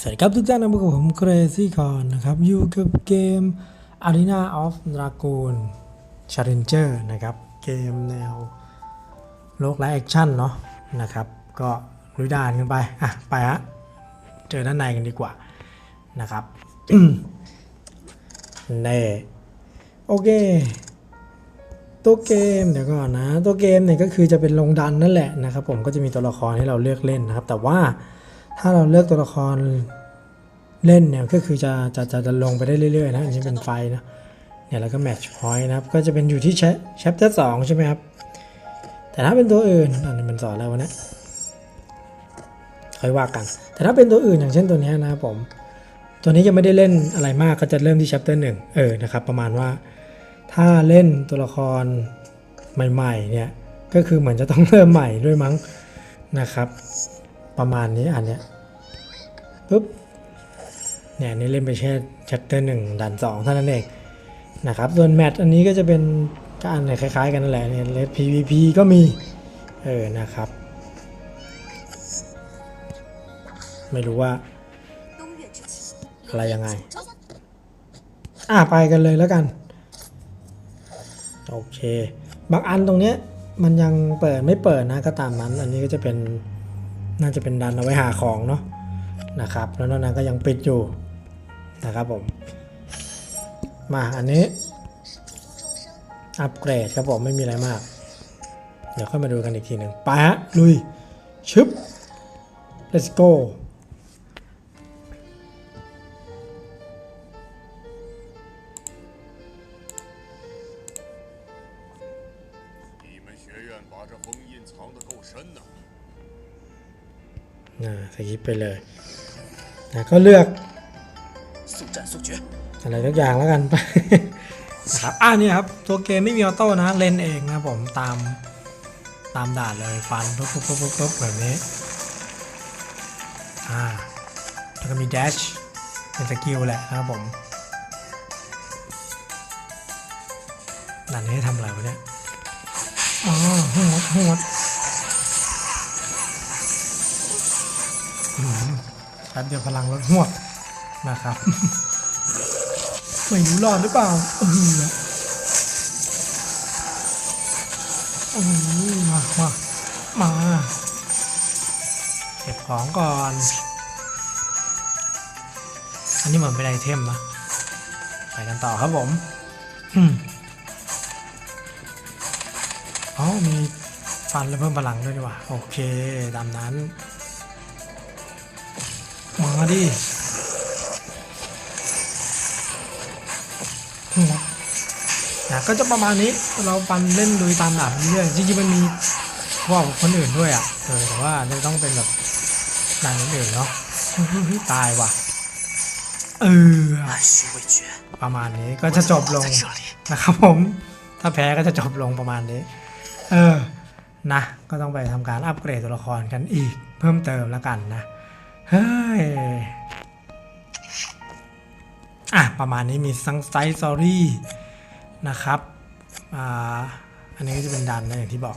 สวัสดีครับทุกท่านนะพบกับผม Crazy Con นะครับ อยู่กับเกม Arena of Dragoon Challenger นะครับ เกมแนวโลกและแอคชั่นเนาะนะครับ ก็ลุยด่านกันไป อะ ไปฮะ เจอด้านในกันดีกว่านะครับเน่โอเค ตัวเกมเดี๋ยวก่อนนะ ตัวเกมเนี่ยก็คือจะเป็นลงดันนั่นแหละนะครับ ผมก็จะมีตัวละครให้เราเลือกเล่นนะครับ แต่ว่า ถ้าเราเลือกตัวละครเล่นเนี่ยก็คือจะจะจะจะลงไปได้เรื่อยๆนะอันนี้เป็นไฟนะเนี่ยแล้วก็แมทช์พอยต์นะครับ ก็จะเป็นอยู่ที่แชปเตอร์สองใช่ไหมครับ แต่ถ้าเป็นตัวอื่นอันนี้มันสอนแล้ววะเนี่ยค่อยว่ากัน แต่ถ้าเป็นตัวอื่นอย่างเช่นตัวนี้นะครับผม ตัวนี้จะไม่ได้เล่นอะไรมากก็จะเริ่มที่ chapter หนึ่งเออนะครับ ประมาณว่าถ้าเล่นตัวละครใหม่ๆเนี่ยก็คือเหมือนจะต้องเริ่มใหม่ด้วยมั้งนะครับ ประมาณนี้อันเนี้ยปึ๊บเนี่ยนี่เล่นไปแค่ชัตเตอร์หนึ่งด่านสองเท่านั้นเองนะครับส่วนแมตช์อันนี้ก็จะเป็นก็อัไหคล้ายๆกันนั่นแหละเนี่ยเลส PVP ก็มี เออนะครับ ไม่รู้ว่า อะไรยังไง อะไปกันเลยแล้วกัน โอเค บางอันตรงเนี้ยมันยังเปิดไม่เปิดนะก็ตามนั้น อันนี้ก็จะเป็น น่าจะเป็นดันเอาไว้หาของเนาะนะครับแล้วนั้นก็ยังปิดอยู่นะครับผม มาอันนี้ อัปเกรดครับผมไม่มีอะไรมาก เดี๋ยวค่อยมาดูกันอีกทีหนึ่งไปฮะลุยชึบ let's go คไปเลยนะก็เลือกอะไรทุกอย่างแล้วกันไปครับอ่านี่ครับ ตัวเกมไม่มีออโต้นะเล่นเองนะผมตามตามด่านเลยฟันปุ๊บปุ๊บปุ๊บปุ๊บแบบนี้อ่าแล้วก็มีแดชเป็นสกิลแหละนะครับผมด่านนี้ทำอะไรวะเนี่ยอ๋อหัวหัว ป๊บเดียวพลังลดหวดนะครับ ไม่รู้รอดหรือเปล่าเออโอ้มามามาเก็บของก่อน อันนี้เหมือนเป็นไอเทมนะ ไปกันต่อครับผมอืมอ๋อมีฟันแล้วเพิ่มพลังด้วยดีกว่า โอเคตามนั้น ดินะก็จะประมาณนี้เราปันเล่นโดยตามหลักเรื่อยจริงๆมันมีว่าคนอื่นด้วยอะเออแต่ว่าจะต้องเป็นแบบหนังอื่นเนาะตายว่ะเออประมาณนี้ก็จะจบลงนะครับผม ถ้าแพ้ก็จะจบลงประมาณนี้ เออนะ ก็ต้องไปทำการอัปเกรดตัวละครกันอีก เพิ่มเติมแล้วกันนะ เฮ้ย อะ ประมาณนี้มีซังไซส์ซอรี่นะครับ อ่า อันนี้ก็จะเป็นดันนะอย่างที่บอก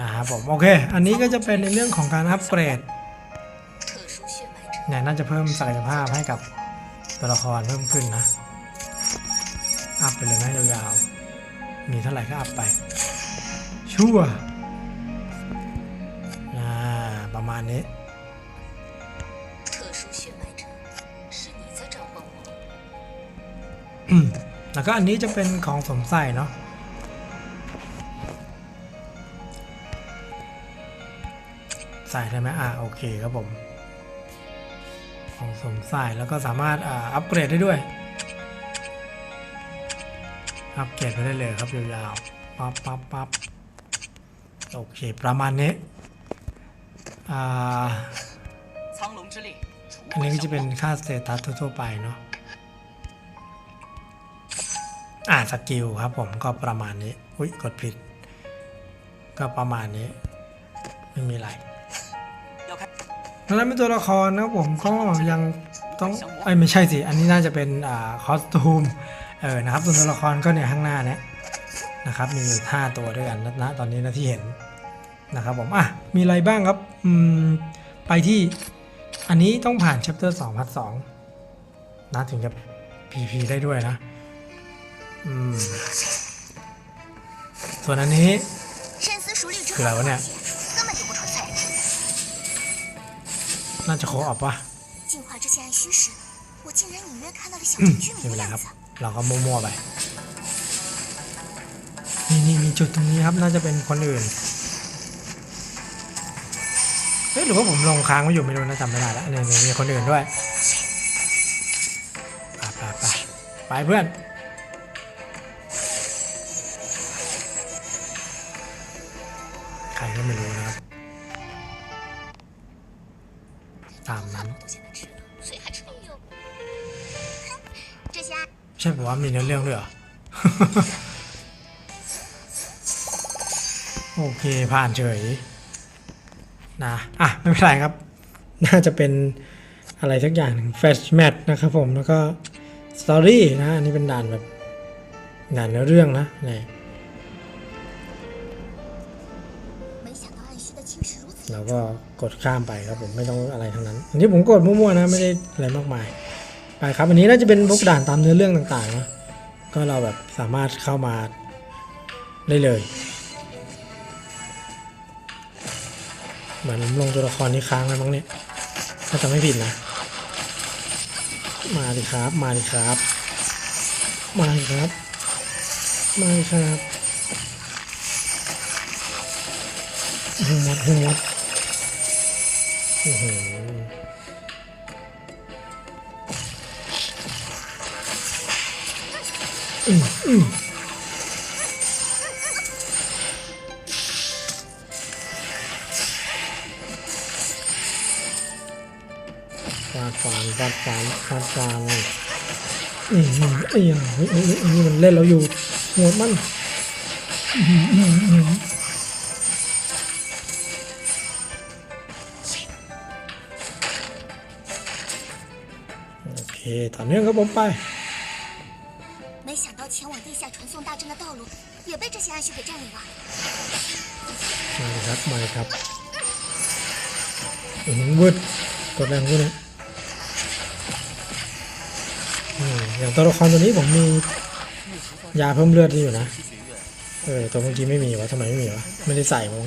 นะครับผม โอเค อันนี้ก็จะเป็นในเรื่องของการอัพเกรดเนี่ยน่าจะเพิ่มศักยภาพให้กับตัวละครเพิ่มขึ้นนะ อัพไปเลยนะยาวๆ มีเท่าไหร่ก็อัพไป ชั่ว ประมาณนี้ แล้วก็อันนี้จะเป็นของสมใส่เนาะใส่ได้ไหมอ่าโอเคครับผม ของสมใส่แล้วก็สามารถอ่าอัปเกรดได้ด้วย อัปเกรดไปได้เลยครับยาวๆปั๊บปั๊บปั๊บโอเค ประมาณนี้อ่าอันนี้ก็จะเป็นค่าสเตตัสทั่วไปเนาะ อ่าสกิลครับผมก็ประมาณนี้ อุ้ยกดผิด ก็ประมาณนี้ ไม่มีอะไรแล้วเป็นตัวละครนะผมก็ยังต้องเอ้ยไม่ใช่สิ อันนี้น่าจะเป็นอ่าคอสตูมเออนะครับส่วนตัวละครก็เนี่ยข้างหน้าเนี่ยนะครับมีอยู่ห้าตัวด้วยกันนะตอนนี้นะที่เห็นนะครับผมอะมีอะไรบ้างครับอืมไปที่อันนี้ต้องผ่าน chapter 2พัท2นะถึงจะ PP ได้ด้วยนะ ส่วนอันนี้คืออะไรวะเนี่ยน่าจะขคออกปะไม่เป็นไรครับ เราก็มั่วๆไป นี่นี่มีจุดตรงนี้ครับ น่าจะเป็นคนอื่น เฮ้ยหรือว่าผมลงค้างไว้อยู่ไม่รู้นะจำไม่ได้แล้วเนี่ยมีคนอื่นด้วย ไปไปไปไปเพื่อน อมีเนื้อเรื่องด้วยเหรอ โอเค ผ่านเฉย นะ อะ ไม่เป็นไรครับ น่าจะเป็นอะไรสักอย่างหนึ่งแฟชแมทนะครับผม แล้วก็สตอรี่นะ อันนี้เป็นด่านแบบด่านเนื้อเรื่องนะนี่รเราก็กดข้ามไปครับผมไม่ต้องอะไรทั้งนั้น อันนี้ผมกดมั่วๆนะ ไม่ได้อะไรมากมาย ไปครับอันนี้น่าจะเป็นพวกด่านตามเนื้อเรื่องต่างๆนะก็เราแบบสามารถเข้ามาได้เลยเหมือนลงตัวละครนี้ค้างแล้วมั้งเนี่ยถ้าจะไม่ผิดนะ มาดิครับ มาดิครับ มาดิครับ มาดิครับหัวดหัวดโอ้โห ฟาดฟานฟาดฟานฟาดฟานอืมอืมไอ้ยเฮ้ยเฮ้ยเฮ้ยอันนี้มันเล่นเราอยู่หัวมันโอเคต่อเนื่องครับผมไป ครับมาเลยครับอืมวืดกดแรงกูเนี่ยอืมอย่างตัวละครตัวนี้ผมมียาเพิ่มเลือดนี่อยู่นะเออตัวเมื่อกี้ไม่มีวะทำไมไม่มีวะไม่ได้ใส่มั้ง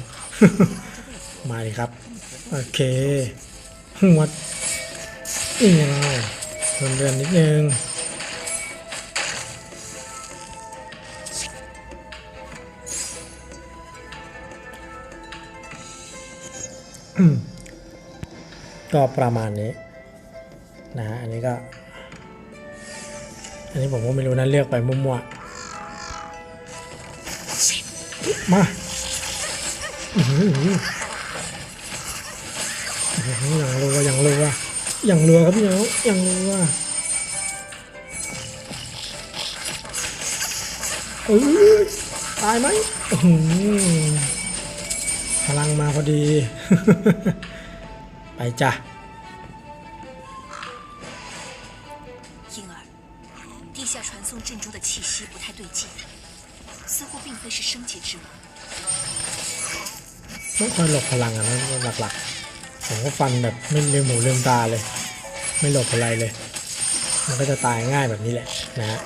มาเลยครับ โอเคหัวดนี่ไงเพิ่มเลือดนิดนึง ก็ประมาณนี้นะฮะอันนี้ก็ อันนี้ผมก็ไม่รู้นะเลือกไปมั่วๆมาอื้อหืออื้ออย่างรัวอย่างรัวอย่างรัวครับพี่น้องอย่างรัวเออตายไหมอ พลังมาพอดี ไปจ้ะ 婴儿，地下传送阵中的气息不太对劲，似乎并非是升级之物。 ต้องคอยหลบพลังอะนะหลักๆ ผมก็ฟันแบบไม่ลืมหูลืมตาเลย ไม่หลบอะไรเลย มันก็จะตายง่ายแบบนี้แหละนะฮะ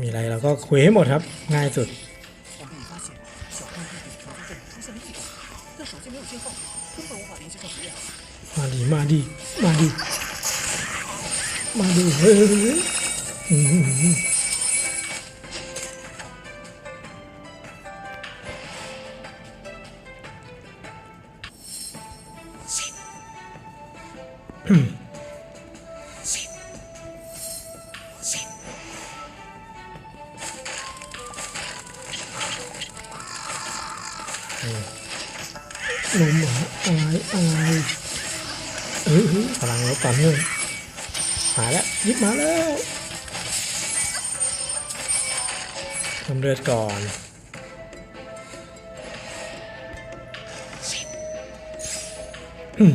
มีอะไรเราก็คุยให้หมดครับ ง่ายสุดมาดีมาดีมาดีมาดีเฮ้ย ออพลังลดต่อเนื่องมาแล้วยิบมาแล้วเพิ่มเลือดก่อนโอืม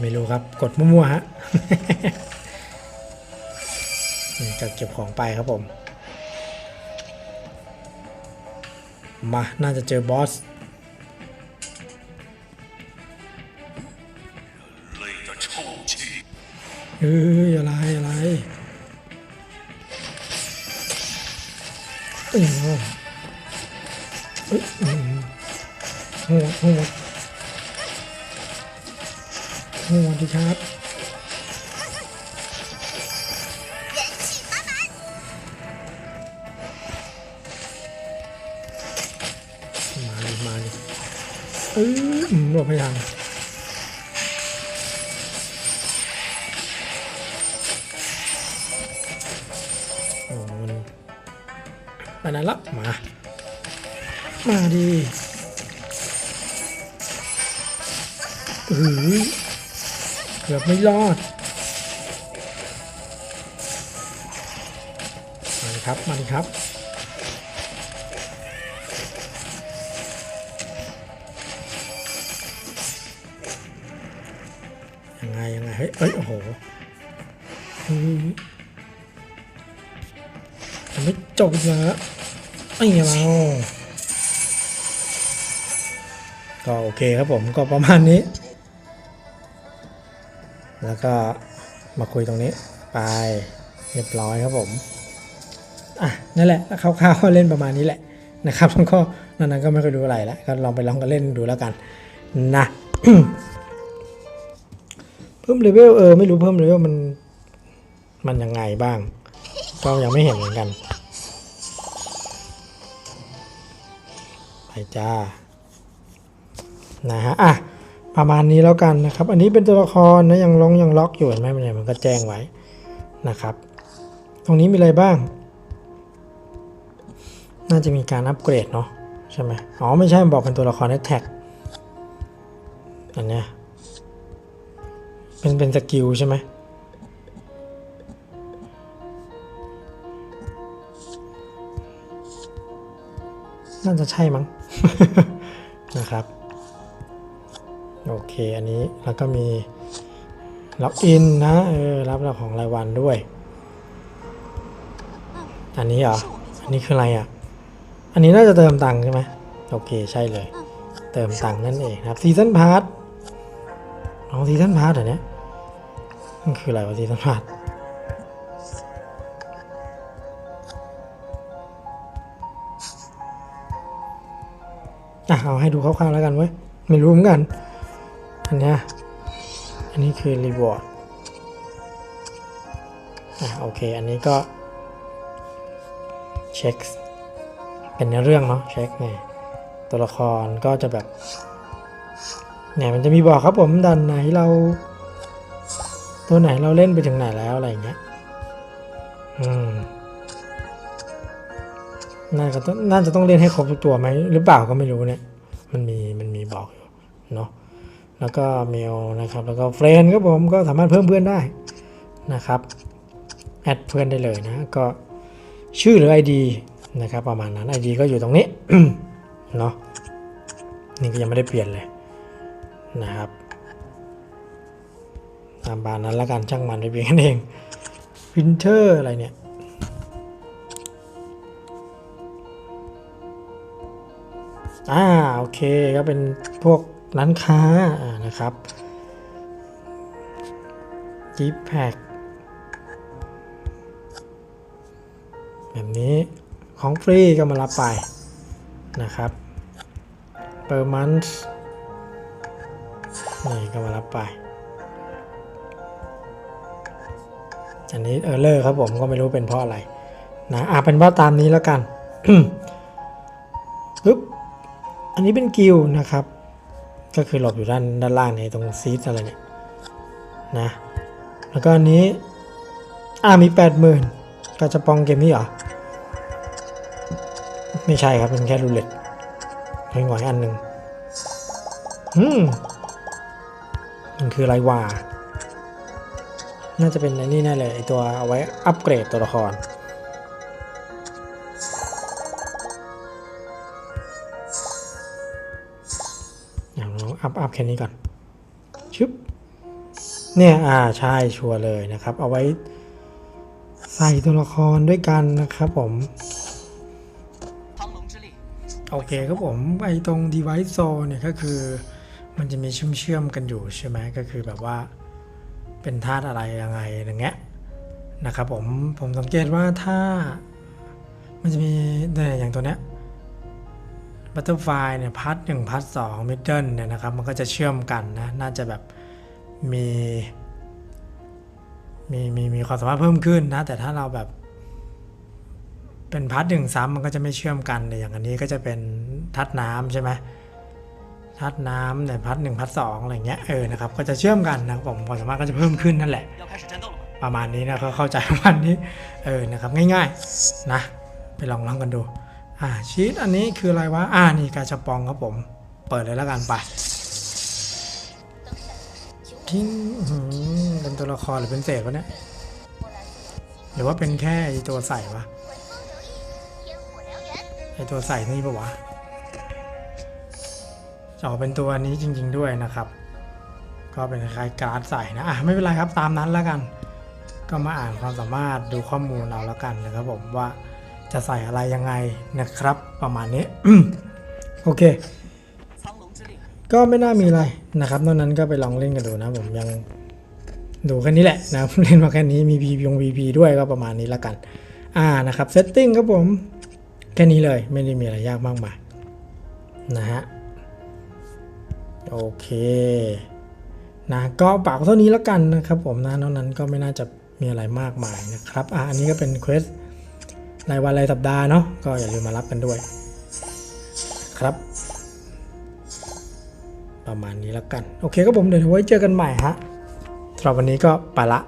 ไม่รู้ครับ กดมั่วๆฮะ จะเก็บของไปครับผม มา น่าจะเจอบอสเอ้อะไรอะไรโอ้โหโอ้โหโหดโหดดีครับ เอ้ยอืมหลบไม่ทันโอ้มันไปไหนละมา มาดีเฮ้ยเกือบไม่รอดมาครับมาครับ ฮ้ยเอ้ยโอ้โหเฮ้ยยังไม่จบอีกเหรอไอ้เราก็โอเคครับผมก็ประมาณนี้ แล้วก็มาคุยตรงนี้ไปเรียบร้อยครับผมอะนั่นแหละคร่าวๆก็เล่นประมาณนี้แหละนะครับแล้วก็นั้นก็ไม่เคยดูอะไรแล้วก็ลองไปลองกันเล่นดูแล้วกันนะ เพิ่มเลเวลเออไม่รู้เพิ่มเลเวลมัน มันยังไงบ้าง ก็ยังไม่เห็นเหมือนกัน ไปจ้า นะฮะ อะ ประมาณนี้แล้วกันนะครับ อันนี้เป็นตัวละครนะยังลงยังล็อกอยู่เห็นไหมมันเนี่ยมันก็แจ้งไว้นะครับ ตรงนี้มีอะไรบ้าง น่าจะมีการอัปเกรดเนาะใช่ไหมอ๋อไม่ใช่บอกเป็นตัวละครแท็กอันเนี้ย เป็นเป็นสกิลใช่ไหมน่าจะใช่มั้งนะครับ โอเค อันนี้แล้วก็มีล็อกอินนะ เออ รับเรับของรายวันด้วย อันนี้เหรอ อันนี้คืออะไรอะ อันนี้น่าจะเติมตังค์ใช่ไหมโอเค ใช่เลย เติมตังค์นั่นเองนะครับซีซันพาร์ทของซีซันพาร์ทเหรอเนี่ย มันคืออะไรวะซีซันพาร์ทอะเอาให้ดูคร่าวๆแล้วกันเว้ย ไม่รู้เหมือนกัน อันเนี้ยอันนี้คือ reward อะโอเค อันนี้ก็เช็คเป็นเนื้อเรื่องเนาะเช็คเนี่ยตัวละครก็จะแบบเนี่ยมันจะมีบอกครับผมดันไหนเรา ตัวไหนเราเล่นไปถึงไหนแล้วอะไรอย่างเงี้ย อืมน่าจะต้องน่าจะต้องเล่นให้ครบทุกตัวไหมหรือเปล่าก็ไม่รู้เนี่ย มันมีมันมีบอกอยู่เนาะแล้วก็เมลนะครับ แล้วก็เฟรนครับผมก็สามารถเพิ่มเพื่อนได้นะครับแอดเพื่อนได้เลยนะ ก็ชื่อหรือ ID นะครับประมาณนั้น ID ก็อยู่ตรงนี้เนาะนี่ก็ยังไม่ได้เปลี่ยนเลยนะครับ ตามบานนั้นละกันช่างมันไปเปลี่ยนกันเองวินเทอร์อะไรเนี่ยอ่าโอเคก็เป็นพวกร้านค้าอ่านะครับจิปแพคแบบนี้ของฟรีก็มารับไปนะครับเปอร์มันส์นี่ก็มารับไป อันนี้เออเลอร์ครับผมก็ไม่รู้เป็นเพราะอะไรนะอ่าเป็นว่าตามนี้แล้วกันปึ๊บอันนี้เป็นกิลนะครับ ก็คือหลบอยู่ด้านด้านล่างในตรงซีดอะไรเนี่ยนะแล้วก็อันนี้อ่ามีแปดหมื่นก็จะปองเกมนี้เหรอ ไม่ใช่ครับเป็นแค่รูเล็ตหงอยๆอันหนึ่งอืมมันคืออะไรวะ น่าจะเป็นไอ้นี่แน่เลยไอตัวเอาไว้อัปเกรดตัวละคร อย่างเองอัพอัพแค่นี้ก่อนชึบเนี่ยอ่าใช่ชัวร์เลยนะครับ เอาไว้ใส่ตัวละครด้วยกันนะครับผมโอเคครับผมไอตรง device โซเนี่ยก็คือมันจะมีเชื่อมเชื่อมกันอยู่ใช่ไหมก็คือแบบว่า เป็นธาตุอะไรยังไงอย่างเงี้ยนะครับผมผมสังเกตว่าถ้ามันจะมีเนี่ยอย่างตัวเนี้ย Butterfly เนี่ยพัทหนึ่งพัทสองมิดเดิลเนี่ยนะครับมันก็จะเชื่อมกันนะน่าจะแบบมีมีมีมีความสามารถเพิ่มขึ้นนะ แต่ถ้าเราแบบ เป็นพัดหนึ่งซ้ำมันก็จะไม่เชื่อมกันเลยอย่างอันนี้ก็จะเป็นทัดน้ำใช่ไหม พัดน้ำแต่พัดหนึ่งพัดสองอะไรเงี้ยเออนะครับก็จะเชื่อมกันนะผมความสามารถก็จะเพิ่มขึ้นนั่นแหละ ประมาณนี้นะเขาเข้าใจประมาณนี้เออนะครับง่ายๆนะไปลองลองกันดูอ่าชีตอันนี้คืออะไรวะอ่านี่กาชาปองครับผม เปิดเลยแล้วกันไปทิ้งเป็นตัวละครหรือเป็นเศษวะเนี่ยหรือว่าเป็นแค่ตัวใส่วะไอตัวใส่นี่ปะวะ จาะเป็นตัวนี้จริง ๆ ด้วยนะครับ ก็เป็นคล้ายการ์ดใส่นะอะไม่เป็นไรครับตามนั้นแล้วกัน ก็มาอ่านความสามารถดูข้อมูลเราแล้วกันนะครับผมว่าจะใส่อะไรยังไงนะครับ ประมาณนี้โอเค ก็ไม่น่ามีอะไรนะครับนอกนั้นก็ไปลองเล่นกันดูนะผมยังดูแค่นี้แหละนะเล่นมาแค่นี้มีพีพงพีพีด้วยก็ประมาณนี้แล้วกัน อ่านะครับเซตติ้งครับผม แค่นี้เลยไม่ได้มีอะไรยากมากมายนะฮะ โอเคนะก็ปากเท่านี้แล้วกันนะครับผมนะนอกนั้นก็ไม่น่าจะมีอะไรมากมายนะครับอะอันนี้ก็เป็นเควสรายวันรายสัปดาห์เนาะก็อย่าลืมมารับกันด้วย ครับ ประมาณนี้แล้วกัน โอเคครับผมเดี๋ยวไว้เจอกันใหม่ฮะสำหรับวันนี้ก็ไปละ